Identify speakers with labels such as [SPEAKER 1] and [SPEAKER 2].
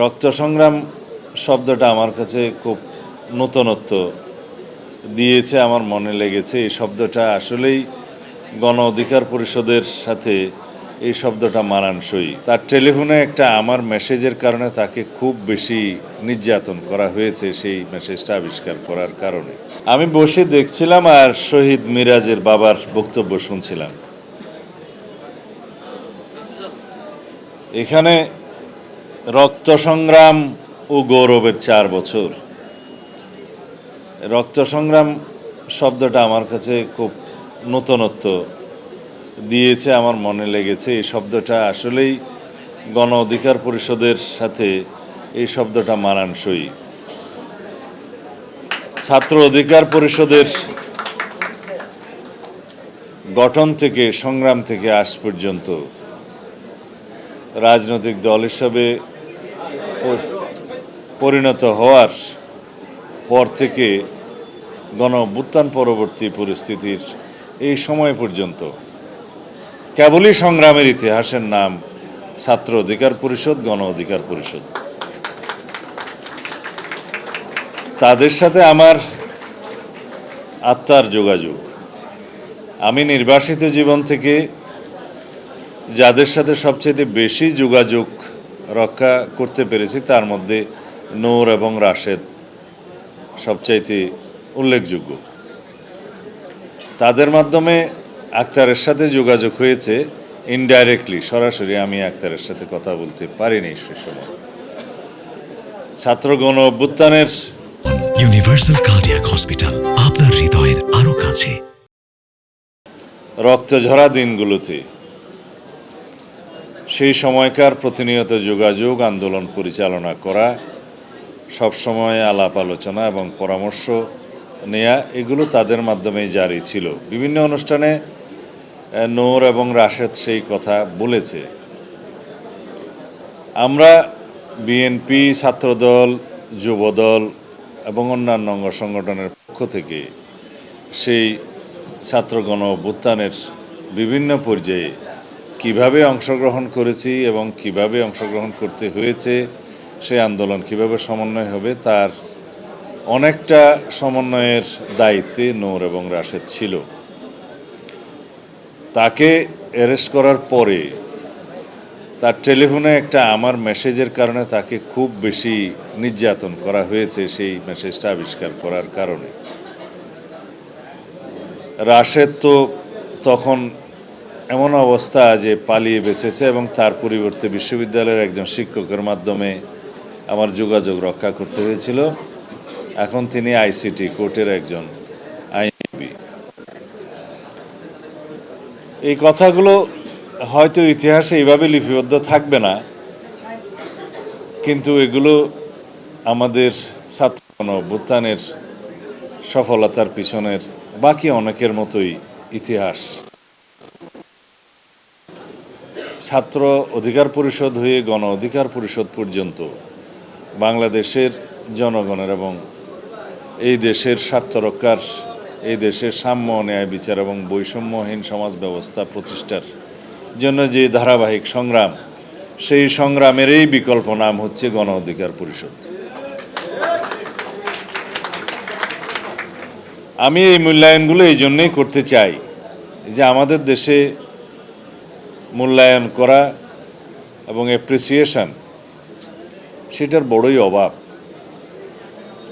[SPEAKER 1] রক্ত সংগ্রাম শব্দটা আমার কাছে খুব নতুনত্ব দিয়েছে, আমার মনে লেগেছে। এই শব্দটা আসলেই গণ অধিকার পরিষদের সাথে এই শব্দটা মানানসই। তার টেলিফোনে একটা আমার মেসেজের কারণে তাকে খুব বেশি নির্যাতন করা হয়েছে সেই মেসেজটা আবিষ্কার করার কারণে। আমি বসে দেখছিলাম আর শহীদ মিরাজের বাবার বক্তব্য শুনছিলাম। এখানে রক্ত সংগ্রাম ও গৌরবের চার বছর। রক্ত সংগ্রাম শব্দটা আমার কাছে খুব নতুনত্ব দিয়েছে, আমার মনে লেগেছে। এই শব্দটা আসলেই গণ অধিকার পরিষদের সাথে এই শব্দটা মানানসই। ছাত্র অধিকার পরিষদের গঠন থেকে, সংগ্রাম থেকে আজ পর্যন্ত রাজনৈতিক দল হিসাবে পরিণত হওয়ার পর থেকে গণ পরবর্তী পরিস্থিতির এই সময় পর্যন্ত কেবলই সংগ্রামের ইতিহাসের নাম ছাত্র অধিকার পরিষদ, গণ অধিকার পরিষদ। তাদের সাথে আমার আত্মার যোগাযোগ। আমি নির্বাসিত জীবন থেকে যাদের সাথে সবচেয়ে বেশি যোগাযোগ রক্ষা করতে পেরেছি তার মধ্যে নূর এবং রাশেদ সবচাইতে উল্লেখযোগ্য। তাদের মাধ্যমে আক্তারের সাথে যোগাযোগ হয়েছে ইনডাইরেক্টলি সরাসরি আমি আক্তারের সাথে কথা বলতে পারিনি সে সময়। ছাত্র গণ অভ্যুত্থানের
[SPEAKER 2] ইউনিভার্সাল কার্ডিয়াক হসপিটাল আপনার হৃদয়ের আরও কাছে।
[SPEAKER 1] রক্ত ঝরা দিনগুলোতে সেই সময়কার প্রতিনিয়ত যোগাযোগ, আন্দোলন পরিচালনা করা সবসময় আলাপ আলোচনা এবং পরামর্শ নেয়া, এগুলো তাদের মাধ্যমেই জারি ছিল। বিভিন্ন অনুষ্ঠানে নোর এবং রাশেদ সেই কথা বলেছে। আমরা বিএনপি, ছাত্রদল, যুবদল এবং অন্যান্য অঙ্গ সংগঠনের পক্ষ থেকে সেই ছাত্র গণ অভ্যুত্থানের বিভিন্ন পর্যায়ে কীভাবে অংশগ্রহণ করেছি এবং কীভাবে অংশগ্রহণ করতে হয়েছে সেই আন্দোলন কীভাবে সমন্বয় হবে তার অনেকটা সমন্বয়ের দায়িত্বে নূর এবং রাশেদ ছিল। তাকে অ্যারেস্ট করার পরে তার টেলিফোনে একটা আমার মেসেজের কারণে তাকে খুব বেশি নির্যাতন করা হয়েছে সেই মেসেজটা আবিষ্কার করার কারণে। রাশেদ তো তখন এমন অবস্থা যে পালিয়ে বেঁচেছে এবং তার পরিবর্তে বিশ্ববিদ্যালয়ের একজন শিক্ষকের মাধ্যমে আমার যোগাযোগ রক্ষা করতে হয়েছিল। এখন তিনি আইসিটি কোর্টের একজন আইনজীবী। এই কথাগুলো হয়তো ইতিহাসে এইভাবে লিপিবদ্ধ থাকবে না, কিন্তু এগুলো আমাদের ছাত্র অভ্যুত্থানের সফলতার পিছনের বাকি অনেকের মতোই ইতিহাস। ছাত্র অধিকার পরিষদ হয়ে গণ অধিকার পরিষদ পর্যন্ত বাংলাদেশের জনগণের এবং এই দেশের স্বার্থ রক্ষার, এই দেশের সাম্য ন্যায় বিচার এবং বৈষম্যহীন সমাজ ব্যবস্থা প্রতিষ্ঠার জন্য যে ধারাবাহিক সংগ্রাম, সেই সংগ্রামেরই বিকল্প নাম হচ্ছে গণ অধিকার পরিষদ। আমি এই মূল্যায়নগুলো এই জন্যই করতে চাই যে আমাদের দেশে মূল্যায়ন করা এবং অ্যাপ্রিসিয়েশন সেটার বড়ই অভাব।